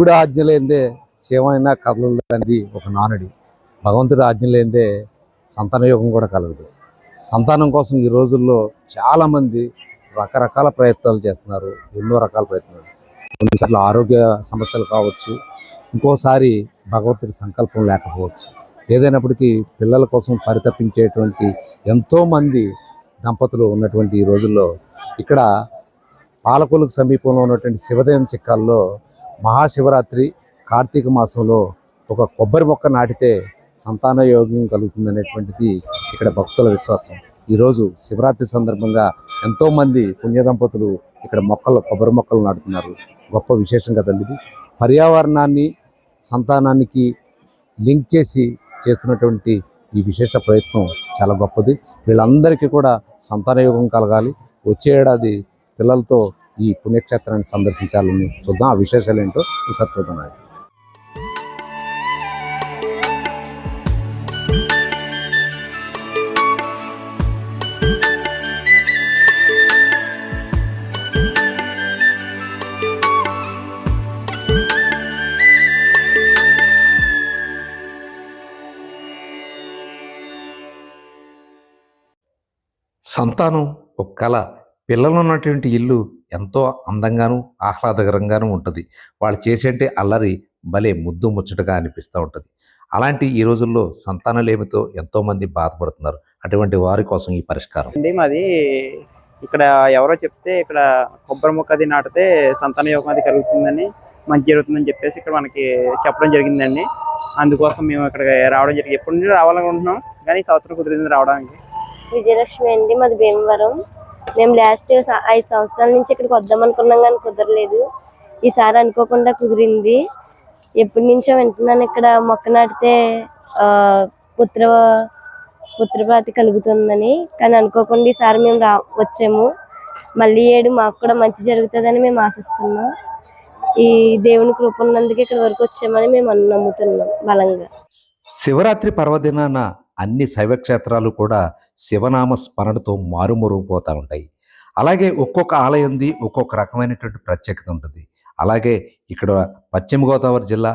శివుడు ఆజ్ఞ లేదే శివమైన కథలు అనేది ఒక నానుడి. భగవంతుడి ఆజ్ఞ లేదే సంతాన యోగం కూడా కలగదు. సంతానం కోసం ఈ రోజుల్లో చాలామంది రకరకాల ప్రయత్నాలు చేస్తున్నారు ఎన్నో రకాల ప్రయత్నాలు. కొన్నిసార్లు ఆరోగ్య సమస్యలు కావచ్చు ఇంకోసారి భగవంతుడి సంకల్పం లేకపోవచ్చు. ఏదైనప్పటికీ పిల్లల కోసం పరితపించేటువంటి ఎంతోమంది దంపతులు ఉన్నటువంటి ఈ రోజుల్లో ఇక్కడ పాలకొలకు సమీపంలో ఉన్నటువంటి శివదయం చిక్కాల్లో మహాశివరాత్రి కార్తీక మాసంలో ఒక కొబ్బరి మొక్క నాటితే సంతాన యోగం కలుగుతుందనేటువంటిది ఇక్కడ భక్తుల విశ్వాసం. ఈరోజు శివరాత్రి సందర్భంగా ఎంతోమంది పుణ్య దంపతులు ఇక్కడ మొక్కలు కొబ్బరి మొక్కలు నాటుతున్నారు. గొప్ప విశేషం కదండి ఇది. పర్యావరణాన్ని సంతానానికి లింక్ చేసి చేస్తున్నటువంటి ఈ విశేష ప్రయత్నం చాలా గొప్పది. వీళ్ళందరికీ కూడా సంతాన యోగం కలగాలి. వచ్చే ఏడాది పిల్లలతో ఈ పుణ్యక్షేత్రాన్ని సందర్శించాలని చూద్దాం. ఆ విశేషాలు ఏంటో ఒకసారి చూద్దాం సంతానం ఒక కళ పిల్లలు ఉన్నటువంటి ఇల్లు ఎంతో అందంగాను ఆహ్లాదకరంగాను ఉంటుంది. వాళ్ళు చేసేంటే అల్లరి భలే ముద్దు ముచ్చటగా అనిపిస్తూ ఉంటుంది. అలాంటి ఈ రోజుల్లో సంతానలేమితో ఎంతోమంది బాధపడుతున్నారు. అటువంటి వారి కోసం ఈ పరిష్కారం. అండి మాది ఇక్కడ ఎవరో చెప్తే ఇక్కడ కొబ్బరి మొక్క అది నాటితే సంతాన యోగం అది కలుగుతుందని మంచి జరుగుతుందని చెప్పేసి ఇక్కడ మనకి చెప్పడం జరిగిందండి. అందుకోసం మేము ఇక్కడ రావడం జరిగింది. ఎప్పటి నుంచి రావాలనుకుంటున్నాం కానీ సంవత్సరం కుదిరింది రావడానికి. విజయలక్ష్మి అండి మాది భీమవరం. మేము లాస్ట్ ఐదు సంవత్సరాల నుంచి ఇక్కడికి వద్దాం అనుకున్నాం కానీ కుదరలేదు. ఈసారి అనుకోకుండా కుదిరింది. ఎప్పటి నుంచో వింటున్నాను ఇక్కడ మొక్క నాటితే పుత్ర పుత్రప్రాతి కలుగుతుందని. కానీ అనుకోకుండా ఈసారి మేము రా వచ్చాము. మళ్ళీ ఏడు మాకు కూడా మంచి జరుగుతుందని మేము ఆశిస్తున్నాం. ఈ దేవుని కృప ఉన్నందుకు ఇక్కడ వరకు వచ్చామని మేము నమ్ముతున్నాం బలంగా. శివరాత్రి పర్వదినాన అన్ని శైవక్షేత్రాలు కూడా శివనామ స్మరణతో మారుమరుగుపోతూ ఉంటాయి అలాగే ఒక్కొక్క ఆలయంది ఒక్కొక్క రకమైనటువంటి ప్రత్యేకత ఉంటుంది. అలాగే ఇక్కడ పశ్చిమ గోదావరి జిల్లా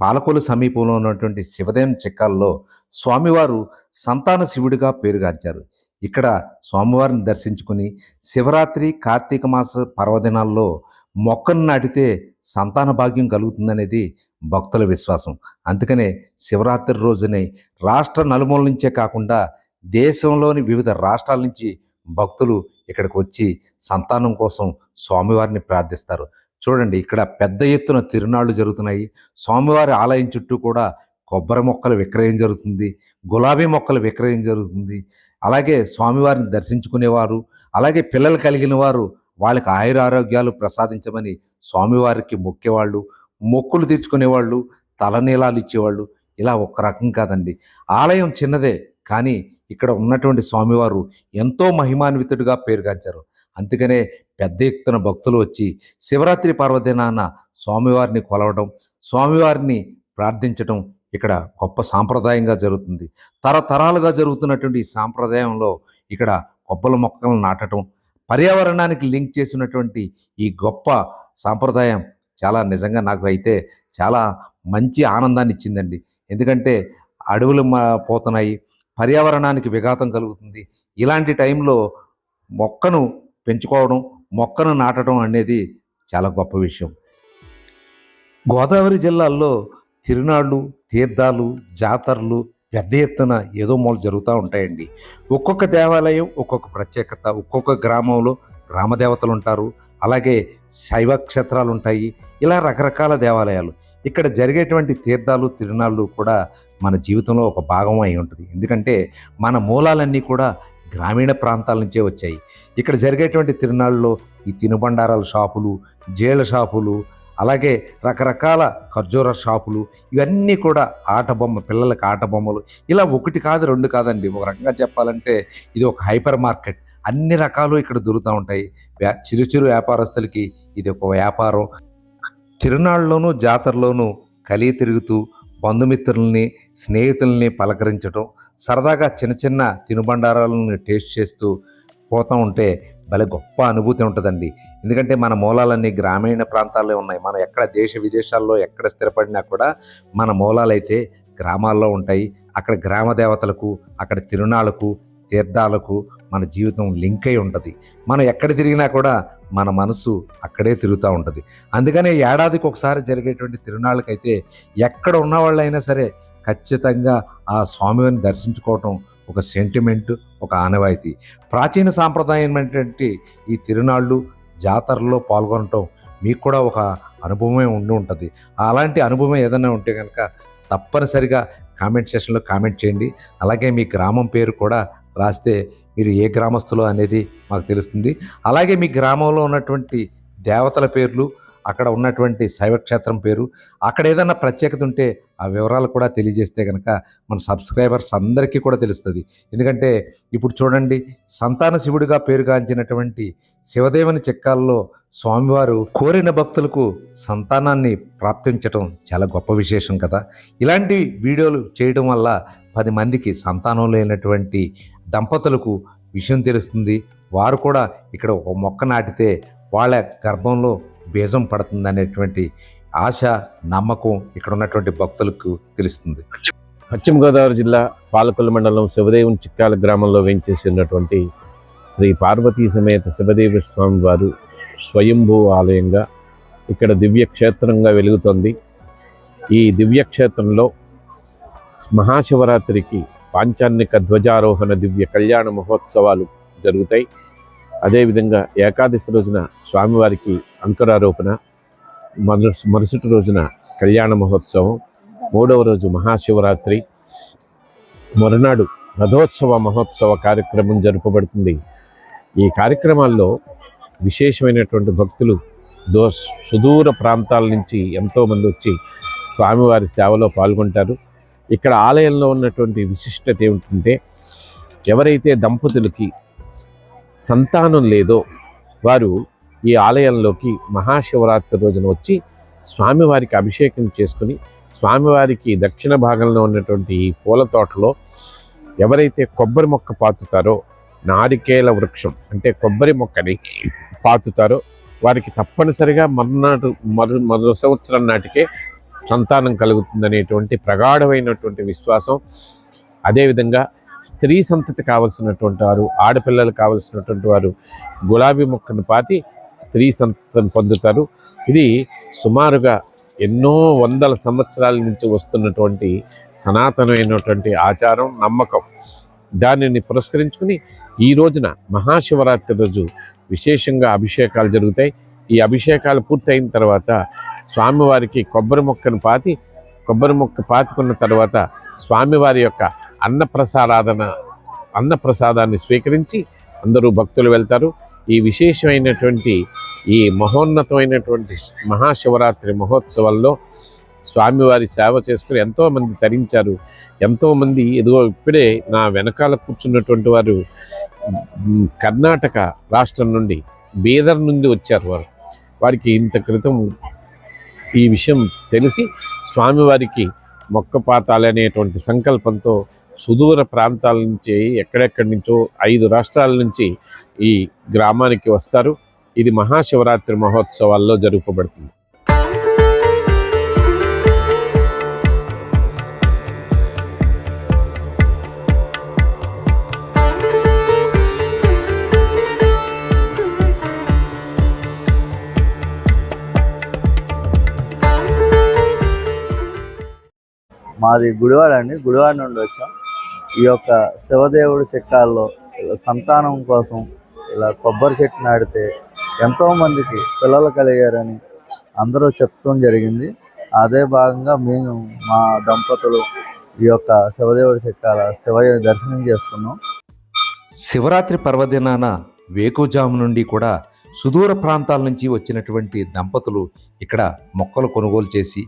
పాలకొలు సమీపంలో ఉన్నటువంటి శివదయం చిక్కాల్లో స్వామివారు సంతాన శివుడిగా పేరుగాంచారు. ఇక్కడ స్వామివారిని దర్శించుకుని శివరాత్రి కార్తీక మాస పర్వదినాల్లో మొక్కను నాటితే సంతాన భాగ్యం కలుగుతుందనేది భక్తుల విశ్వాసం. అందుకనే శివరాత్రి రోజునే రాష్ట్ర నలుమూల నుంచే కాకుండా దేశంలోని వివిధ రాష్ట్రాల నుంచి భక్తులు ఇక్కడికి వచ్చి సంతానం కోసం స్వామివారిని ప్రార్థిస్తారు. చూడండి ఇక్కడ పెద్ద ఎత్తున తిరునాళ్ళు జరుగుతున్నాయి. స్వామివారి ఆలయం చుట్టూ కూడా కొబ్బరి మొక్కల విక్రయం జరుగుతుంది గులాబీ మొక్కల విక్రయం జరుగుతుంది. అలాగే స్వామివారిని దర్శించుకునేవారు అలాగే పిల్లలు కలిగిన వారు వాళ్ళకి ఆయుర ఆరోగ్యాలు ప్రసాదించమని స్వామివారికి మొక్కేవాళ్ళు మొక్కులు తీర్చుకునేవాళ్ళు తలనీలాలు ఇచ్చేవాళ్ళు. ఇలా ఒక రకం కాదండి. ఆలయం చిన్నదే కానీ ఇక్కడ ఉన్నటువంటి స్వామివారు ఎంతో మహిమాన్వితుడిగా పేరుగాంచారు. అందుకనే పెద్ద ఎత్తున భక్తులు వచ్చి శివరాత్రి పర్వదినాన స్వామివారిని కొలవడం స్వామివారిని ప్రార్థించడం ఇక్కడ గొప్ప సాంప్రదాయంగా జరుగుతుంది. తరతరాలుగా జరుగుతున్నటువంటి ఈ సాంప్రదాయంలో ఇక్కడ కొబ్బల మొక్కలను నాటడం పర్యావరణానికి లింక్ చేసినటువంటి ఈ గొప్ప సాంప్రదాయం చాలా నిజంగా నాకు అయితే చాలా మంచి ఆనందాన్ని ఇచ్చిందండి ఎందుకంటే అడవులు మా పోతున్నాయి పర్యావరణానికి విఘాతం కలుగుతుంది. ఇలాంటి టైంలో మొక్కను పెంచుకోవడం మొక్కను నాటడం అనేది చాలా గొప్ప విషయం. గోదావరి జిల్లాల్లో తిరునాళ్ళు తీర్థాలు జాతరలు పెద్ద ఎత్తున ఏదో మూల జరుగుతూ ఉంటాయండి. ఒక్కొక్క దేవాలయం ఒక్కొక్క ప్రత్యేకత ఒక్కొక్క గ్రామంలో గ్రామదేవతలు ఉంటారు. అలాగే శైవ క్షేత్రాలు ఉంటాయి. ఇలా రకరకాల దేవాలయాలు. ఇక్కడ జరిగేటువంటి తీర్థాలు తిరునాళ్ళు కూడా మన జీవితంలో ఒక భాగం అయి ఉంటుంది. ఎందుకంటే మన మూలాలన్నీ కూడా గ్రామీణ ప్రాంతాల నుంచే వచ్చాయి. ఇక్కడ జరిగేటువంటి తిరునాళ్ళలో ఈ తినుబండారాల షాపులు జేల షాపులు అలాగే రకరకాల ఖర్జూర షాపులు ఇవన్నీ కూడా ఆట బొమ్మ పిల్లలకి ఆట బొమ్మలు. ఇలా ఒకటి కాదు రెండు కాదండి. ఒక రకంగా చెప్పాలంటే ఇది ఒక హైపర్ మార్కెట్. అన్ని రకాలు ఇక్కడ దొరుకుతూ ఉంటాయి. వ్యా- చిరు చిరు వ్యాపారస్తులకి ఇది ఒక వ్యాపారం. తిరునాళ్ళలోనూ జాతరలోనూ కలిగి తిరుగుతూ బంధుమిత్రుల్ని స్నేహితుల్ని పలకరించడం సరదాగా చిన్న చిన్న తినుబండారాలను టేస్ట్ చేస్తూ పోతూ ఉంటే భలే గొప్ప అనుభూతి ఉంటుందండి. ఎందుకంటే మన మూలాలన్నీ గ్రామీణ ప్రాంతాల్లో ఉన్నాయి. మనం ఎక్కడ దేశ విదేశాల్లో ఎక్కడ స్థిరపడినా కూడా మన మూలాలైతే గ్రామాల్లో ఉంటాయి. అక్కడ గ్రామ దేవతలకు అక్కడ తిరునాళ్ళకు తీర్థాలకు మన జీవితం లింక్ అయి ఉంటుంది. మనం ఎక్కడ తిరిగినా కూడా మన మనసు అక్కడే తిరుగుతూ ఉంటుంది. అందుకనే ఏడాదికి ఒకసారి జరిగేటువంటి తిరునాళ్ళకైతే ఎక్కడ ఉన్న వాళ్ళైనా సరే ఖచ్చితంగా ఆ స్వామివారిని దర్శించుకోవటం ఒక సెంటిమెంట్ ఒక ఆనవాయితీ. ప్రాచీన సాంప్రదాయం ఏంటంటే ఈ తిరునాళ్ళు జాతరలో పాల్గొనటం మీకు కూడా ఒక అనుభవమే ఉండి ఉంటుంది. అలాంటి అనుభవం ఏదైనా ఉంటే కనుక తప్పనిసరిగా కామెంట్ సెషన్లో కామెంట్ చేయండి. అలాగే మీ గ్రామం పేరు కూడా రాస్తే మీరు ఏ గ్రామస్తులో అనేది మాకు తెలుస్తుంది. అలాగే మీ గ్రామంలో ఉన్నటువంటి దేవతల పేర్లు అక్కడ ఉన్నటువంటి శైవక్షేత్రం పేరు అక్కడ ఏదైనా ప్రత్యేకత ఉంటే ఆ వివరాలు కూడా తెలియజేస్తే కనుక మన సబ్స్క్రైబర్స్ అందరికీ కూడా తెలుస్తుంది. ఎందుకంటే ఇప్పుడు చూడండి సంతాన శివుడిగా పేరుగాంచినటువంటి శివదేవుని చిక్కాల్లో స్వామివారు కోరిన భక్తులకు సంతానాన్ని ప్రాప్తించటం చాలా గొప్ప విశేషం కదా. ఇలాంటి వీడియోలు చేయడం వల్ల పది మందికి సంతానం లేనటువంటి దంపతులకు విషయం తెలుస్తుంది. వారు కూడా ఇక్కడ ఒక మొక్క నాటితే వాళ్ళ గర్భంలో బీజం పడుతుంది అనేటువంటి ఆశ నమ్మకం ఇక్కడ ఉన్నటువంటి భక్తులకు తెలుస్తుంది. పశ్చిమ గోదావరి జిల్లా పాలకొల్లు మండలం శివదేవుని చిక్కాల గ్రామంలో వేయించేసినటువంటి శ్రీ పార్వతీ సమేత శివదేవ స్వామి వారు స్వయంభూ ఆలయంగా ఇక్కడ దివ్యక్షేత్రంగా వెలుగుతుంది. వెలుగుతోంది ఈ దివ్య క్షేత్రంలో మహాశివరాత్రికి పాంచాన్నిక ధ్వజారోహణ దివ్య కళ్యాణ మహోత్సవాలు జరుగుతాయి. అదేవిధంగా ఏకాదశి రోజున స్వామివారికి అంకురారోపణ మరు మరుసటి రోజున కళ్యాణ మహోత్సవం మూడవ రోజు మహాశివరాత్రి. మరునాడు రథోత్సవ మహోత్సవ కార్యక్రమం జరుపబడుతుంది. ఈ కార్యక్రమాల్లో విశేషమైనటువంటి భక్తులు దో సుదూర ప్రాంతాల నుంచి ఎంతోమంది వచ్చి స్వామివారి సేవలో పాల్గొంటారు. ఇక్కడ ఆలయంలో ఉన్నటువంటి విశిష్టత ఏమిటంటే ఎవరైతే దంపతులకి సంతానం లేదో వారు ఈ ఆలయంలోకి మహాశివరాత్రి రోజున వచ్చి స్వామివారికి అభిషేకం చేసుకుని స్వామివారికి దక్షిణ భాగంలో ఉన్నటువంటి ఈ పూల తోటలో ఎవరైతే కొబ్బరి మొక్క పాతుతారో నారికేల వృక్షం అంటే కొబ్బరి మొక్కని పాతుతారో వారికి తప్పనిసరిగా మరునాడు మరు మరో సంవత్సరం నాటికే సంతానం కలుగుతుందనేటువంటి ప్రగాఢమైనటువంటి విశ్వాసం. అదేవిధంగా స్త్రీ సంతతి కావలసినటువంటి వారు ఆడపిల్లలు కావలసినటువంటి వారు గులాబీ మొక్కను పాతి స్త్రీ సంతతిని పొందుతారు. ఇది సుమారుగా ఎన్నో వందల సంవత్సరాల నుంచి వస్తున్నటువంటి సనాతనమైనటువంటి ఆచారం నమ్మకం. దానిని పురస్కరించుకుని ఈ రోజున మహాశివరాత్రి రోజు విశేషంగా అభిషేకాలు జరుగుతాయి. ఈ అభిషేకాలు పూర్తయిన తర్వాత స్వామివారికి కొబ్బరి మొక్కను పాతి కొబ్బరి మొక్క పాతుకున్న తర్వాత స్వామివారి యొక్క అన్నప్రసారాధన అన్నప్రసాదాన్ని స్వీకరించి అందరూ భక్తులు వెళ్తారు. ఈ విశేషమైనటువంటి ఈ మహోన్నతమైనటువంటి మహాశివరాత్రి మహోత్సవాల్లో స్వామివారి సేవ చేసుకుని ఎంతోమంది తరించారు. ఎంతోమంది ఎదుగో ఇప్పుడే నా వెనకాల కూర్చున్నటువంటి వారు కర్ణాటక రాష్ట్రం నుండి బీదర్ నుండి వచ్చారు వారు. వారికి ఇంత క్రితం ఈ విషయం తెలిసి స్వామివారికి మొక్కపాతాలనేటువంటి సంకల్పంతో సుదూర ప్రాంతాల నుంచి ఎక్కడెక్కడి నుంచో ఐదు రాష్ట్రాల నుంచి ఈ గ్రామానికి వస్తారు. ఇది మహాశివరాత్రి మహోత్సవాల్లో జరుపబడుతుంది మాది గుడివాడ అండి. గుడివాడ నుండి వచ్చాం. ఈ యొక్క శివదేవుడి చిక్కాల్లో ఇలా సంతానం కోసం ఇలా కొబ్బరి చెట్టు నాటితే ఎంతో మందికి పిల్లలు కలిగారని అందరూ చెప్తూ జరిగింది. అదే భాగంగా మేము మా దంపతులు ఈ యొక్క శివదేవుడి చిక్కాల శివయ్య దర్శనం చేసుకున్నాం. శివరాత్రి పర్వదినాన వేకుజాము నుండి కూడా సుదూర ప్రాంతాల నుంచి వచ్చినటువంటి దంపతులు ఇక్కడ మొక్కలు కొనుగోలు చేసి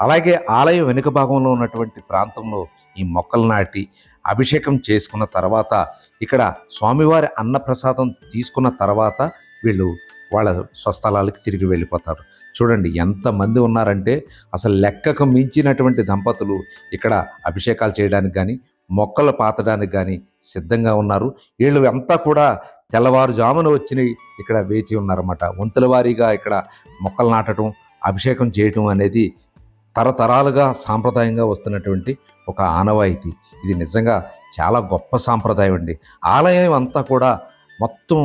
అలాగే ఆలయం వెనుక భాగంలో ఉన్నటువంటి ప్రాంతంలో ఈ మొక్కలు నాటి అభిషేకం చేసుకున్న తర్వాత ఇక్కడ స్వామివారి అన్నప్రసాదం తీసుకున్న తర్వాత వీళ్ళు వాళ్ళ స్వస్థలాలకు తిరిగి వెళ్ళిపోతారు. చూడండి ఎంతమంది ఉన్నారంటే అసలు లెక్కకు మించినటువంటి దంపతులు ఇక్కడ అభిషేకాలు చేయడానికి కానీ మొక్కలు పాతడానికి కానీ సిద్ధంగా ఉన్నారు. వీళ్ళు అంతా కూడా తెల్లవారుజామున వచ్చి ఇక్కడ వేచి ఉన్నారన్నమాట. వంతుల వారీగా ఇక్కడ మొక్కలు నాటడం అభిషేకం చేయటం అనేది తరతరాలుగా సాంప్రదాయంగా వస్తున్నటువంటి ఒక ఆనవాయితీ. ఇది నిజంగా చాలా గొప్ప సాంప్రదాయం అండి. ఆలయం అంతా కూడా మొత్తం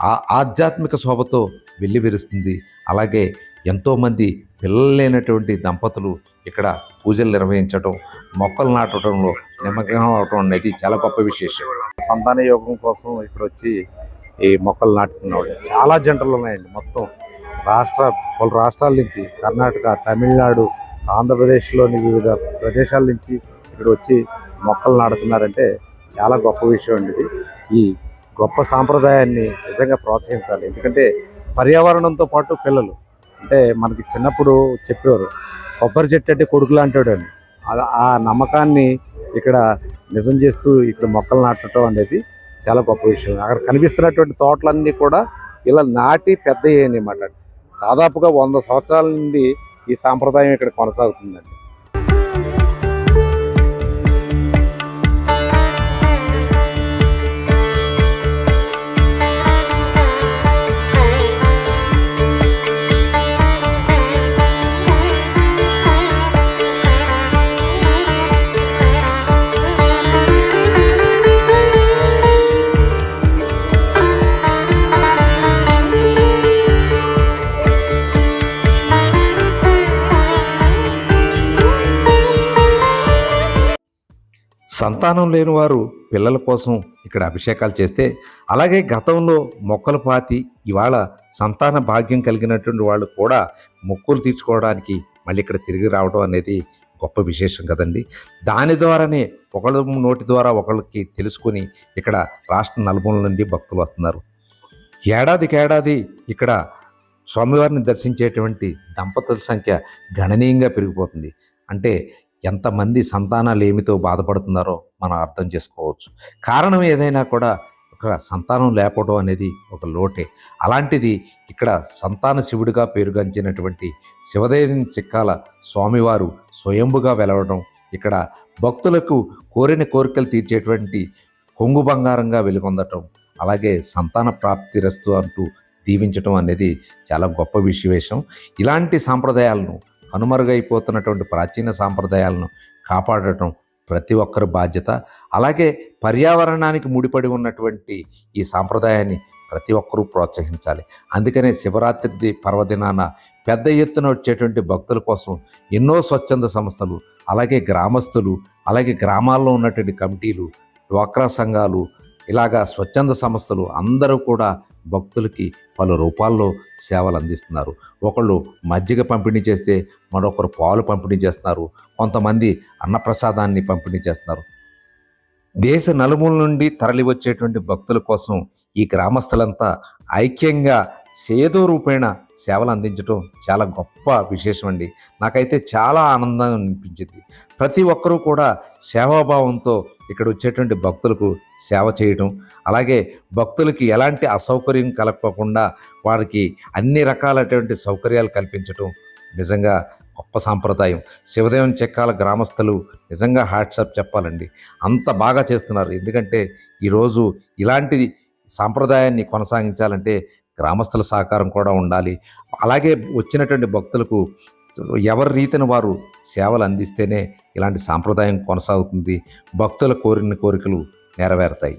ఆ ఆధ్యాత్మిక శోభతో వెల్లివిరుస్తుంది. అలాగే ఎంతోమంది పిల్లలు లేనటువంటి దంపతులు ఇక్కడ పూజలు నిర్వహించడం మొక్కలు నాటడంలో నిమగ్నం అవటం అనేది చాలా గొప్ప విశేషం. సంతాన యోగం కోసం ఇక్కడ వచ్చి ఈ మొక్కలు నాటుతున్నాడు చాలా జంటలు ఉన్నాయండి. మొత్తం రాష్ట్ర పలు రాష్ట్రాల నుంచి కర్ణాటక తమిళనాడు ఆంధ్రప్రదేశ్లోని వివిధ ప్రదేశాల నుంచి ఇక్కడ వచ్చి మొక్కలు నాటుతున్నారంటే చాలా గొప్ప విషయం అండి ఇది. ఈ గొప్ప సాంప్రదాయాన్ని నిజంగా ప్రోత్సహించాలి. ఎందుకంటే పర్యావరణంతో పాటు పిల్లలు అంటే మనకి చిన్నప్పుడు చెప్పేవారు కొబ్బరి చెట్టు అంటే కొడుకు లాంటివాడు అని. ఆ- నమ్మకాన్ని ఇక్కడ నిజం చేస్తూ ఇక్కడ మొక్కలు నాటడం అనేది చాలా గొప్ప విషయం. అక్కడ కనిపిస్తున్నటువంటి తోటలన్నీ కూడా ఇలా నాటి పెద్ద అన్నమాట దాదాపుగా వంద సంవత్సరాల నుండి ఈ సాంప్రదాయం ఇక్కడ కొనసాగుతుందండి. సంతానం లేని వారు పిల్లల కోసం ఇక్కడ అభిషేకాలు చేస్తే అలాగే గతంలో మొక్కలు పాతి ఇవాళ సంతాన భాగ్యం కలిగినటువంటి వాళ్ళు కూడా మొక్కులు తీర్చుకోవడానికి మళ్ళీ ఇక్కడ తిరిగి రావడం అనేది గొప్ప విశేషం కదండి. దాని ద్వారానే ఒకళ్ళ నోటి ద్వారా ఒకళ్ళకి తెలుసుకొని ఇక్కడ రాష్ట్ర నలుమూల నుండి భక్తులు వస్తున్నారు. ఏడాదికి ఏడాది ఇక్కడ స్వామివారిని దర్శించేటువంటి దంపతుల సంఖ్య గణనీయంగా పెరిగిపోతుంది. అంటే ఎంతమంది సంతానాలు ఏమితో బాధపడుతున్నారో మనం అర్థం చేసుకోవచ్చు. కారణం ఏదైనా కూడా ఒక సంతానం లేకపోవడం అనేది ఒక లోటే. అలాంటిది ఇక్కడ సంతాన శివుడిగా పేరుగాంచినటువంటి శివదేవం చిక్కాల స్వామివారు స్వయంభుగా వెలవడం ఇక్కడ భక్తులకు కోరిన కోరికలు తీర్చేటువంటి కొంగు బంగారంగా వెలుగొందటం అలాగే సంతాన ప్రాప్తి రస్తు అంటూ దీవించటం అనేది చాలా గొప్ప విశేషం. ఇలాంటి సాంప్రదాయాలను కనుమరుగైపోతున్నటువంటి ప్రాచీన సాంప్రదాయాలను కాపాడటం ప్రతి ఒక్కరి బాధ్యత. అలాగే పర్యావరణానికి ముడిపడి ఉన్నటువంటి ఈ సాంప్రదాయాన్ని ప్రతి ఒక్కరూ ప్రోత్సహించాలి. అందుకనే శివరాత్రి పర్వదినాన పెద్ద ఎత్తున వచ్చేటువంటి భక్తుల కోసం ఎన్నో స్వచ్ఛంద సంస్థలు అలాగే గ్రామస్తులు అలాగే గ్రామాల్లో ఉన్నటువంటి కమిటీలు డ్వాక్రా సంఘాలు ఇలాగా స్వచ్ఛంద సంస్థలు అందరూ కూడా భక్తులకి పలు రూపాల్లో సేవలు అందిస్తున్నారు. ఒకళ్ళు మజ్జిగ పంపిణీ చేస్తే మరొకరు పాలు పంపిణీ చేస్తున్నారు. కొంతమంది అన్నప్రసాదాన్ని పంపిణీ చేస్తున్నారు. దేశ నలుమూల నుండి తరలి వచ్చేటువంటి భక్తుల కోసం ఈ గ్రామస్తులంతా ఐక్యంగా సేదో రూపేణ సేవలు అందించడం చాలా గొప్ప విశేషం అండి. నాకైతే చాలా ఆనందం అనిపించింది. ప్రతి ఒక్కరూ కూడా సేవాభావంతో ఇక్కడ వచ్చేటువంటి భక్తులకు సేవ చేయటం అలాగే భక్తులకి ఎలాంటి అసౌకర్యం కలగకుండా వారికి అన్ని రకాలైనటువంటి సౌకర్యాలు కల్పించటం నిజంగా గొప్ప సాంప్రదాయం. శివదేవం చెక్కాల గ్రామస్తులు నిజంగా హ్యాట్సప్ చెప్పాలండి. అంత బాగా చేస్తున్నారు. ఎందుకంటే ఈరోజు ఇలాంటి సాంప్రదాయాన్ని కొనసాగించాలంటే గ్రామస్తుల సహకారం కూడా ఉండాలి. అలాగే వచ్చినటువంటి భక్తులకు ఎవరి రీతిని వారు సేవలు అందిస్తేనే ఇలాంటి సాంప్రదాయం కొనసాగుతుంది. భక్తుల కోరిన కోరికలు నెరవేరుతాయి.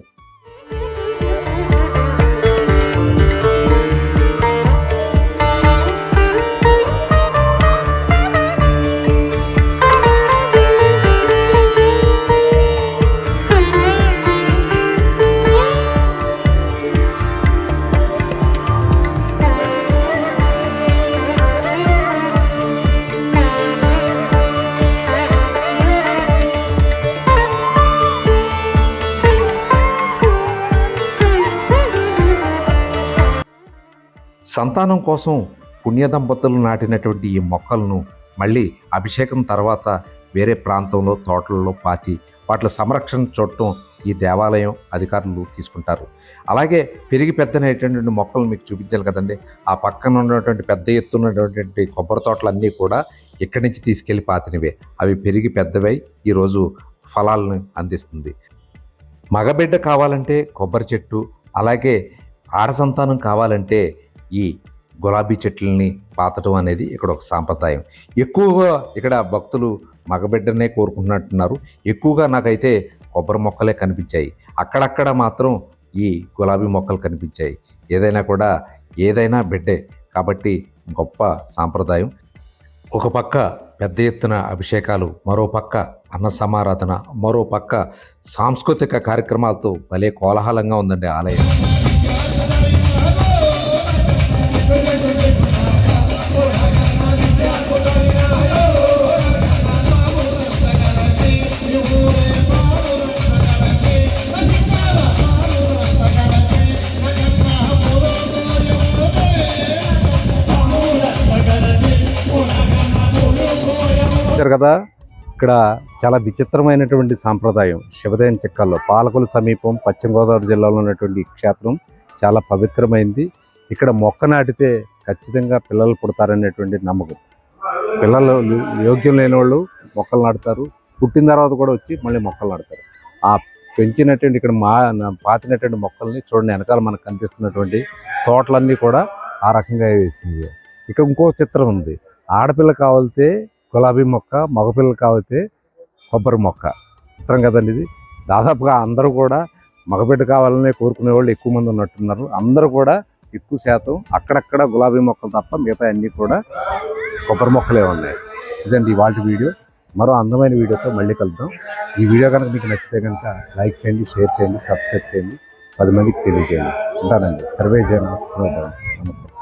సంతానం కోసం పుణ్య దంపతులు నాటినటువంటి ఈ మొక్కలను మళ్ళీ అభిషేకం తర్వాత వేరే ప్రాంతంలో తోటలలో పాతి వాటి సంరక్షణ చూడటం ఈ దేవాలయం అధికారులు తీసుకుంటారు. అలాగే పెరిగి పెద్దనైనటువంటి మొక్కలు మీకు చూపించాలి కదండి. ఆ పక్కన ఉన్నటువంటి పెద్ద ఎత్తున్నటువంటి కొబ్బరి తోటలన్నీ కూడా ఇక్కడి నుంచి తీసుకెళ్ళి పాతినవే. అవి పెరిగి పెద్దవై ఈరోజు ఫలాలను అందిస్తుంది. మగబిడ్డ కావాలంటే కొబ్బరి చెట్టు అలాగే ఆడ సంతానం కావాలంటే ఈ గులాబీ చెట్లని పాతటం అనేది ఇక్కడ ఒక సాంప్రదాయం. ఎక్కువగా ఇక్కడ భక్తులు మగబిడ్డనే కోరుకుంటున్నట్టున్నారు. ఎక్కువగా నాకైతే కొబ్బరి మొక్కలే కనిపించాయి. అక్కడక్కడ మాత్రం ఈ గులాబీ మొక్కలు కనిపించాయి. ఏదైనా కూడా ఏదైనా బిడ్డే కాబట్టి గొప్ప సాంప్రదాయం. ఒక పక్క పెద్ద ఎత్తున అభిషేకాలు మరో పక్క అన్న సమారాధన మరో పక్క సాంస్కృతిక కార్యక్రమాలతో భలే కోలాహలంగా ఉందండి ఆలయం. చూశారు కదా ఇక్కడ చాలా విచిత్రమైనటువంటి సాంప్రదాయం. శివదయం చిక్కల్లో పాలకుల సమీపం పశ్చిమ గోదావరి జిల్లాలో ఉన్నటువంటి క్షేత్రం చాలా పవిత్రమైంది. ఇక్కడ మొక్క నాటితే ఖచ్చితంగా పిల్లలు పుడతారనేటువంటి నమ్మకం. పిల్లలు యోగ్యం లేని వాళ్ళు మొక్కలు నాటుతారు. పుట్టిన తర్వాత కూడా వచ్చి మళ్ళీ మొక్కలు నాటుతారు. ఆ పెంచినటువంటి ఇక్కడ మా పాతినటువంటి మొక్కల్ని చూడండి వెనకాల మనకు కనిపిస్తున్నటువంటి తోటలన్నీ కూడా ఆ రకంగా వేసింది. ఇక్కడ ఇంకో చిత్రం ఉంది. ఆడపిల్ల కావాలితే గులాబీ మొక్క మగపిల్లలు కావితే కొబ్బరి మొక్క. చిత్రం కదండి ఇది. దాదాపుగా అందరూ కూడా మగబిడ్డ కావాలనే కోరుకునే వాళ్ళు ఎక్కువ మంది ఉన్నట్టున్నారు. అందరూ కూడా ఎక్కువ శాతం అక్కడక్కడ గులాబీ మొక్కలు తప్ప మిగతా అన్నీ కూడా కొబ్బరి మొక్కలే ఉన్నాయి. ఇదండి ఇవాళ వీడియో. మరో అందమైన వీడియోతో మళ్ళీ కలుద్దాం. ఈ వీడియో కనుక మీకు నచ్చితే కనుక లైక్ చేయండి షేర్ చేయండి సబ్స్క్రైబ్ చేయండి. పది మందికి తెలియజేయండి. ఉంటానండి. సర్వే జన నమస్తే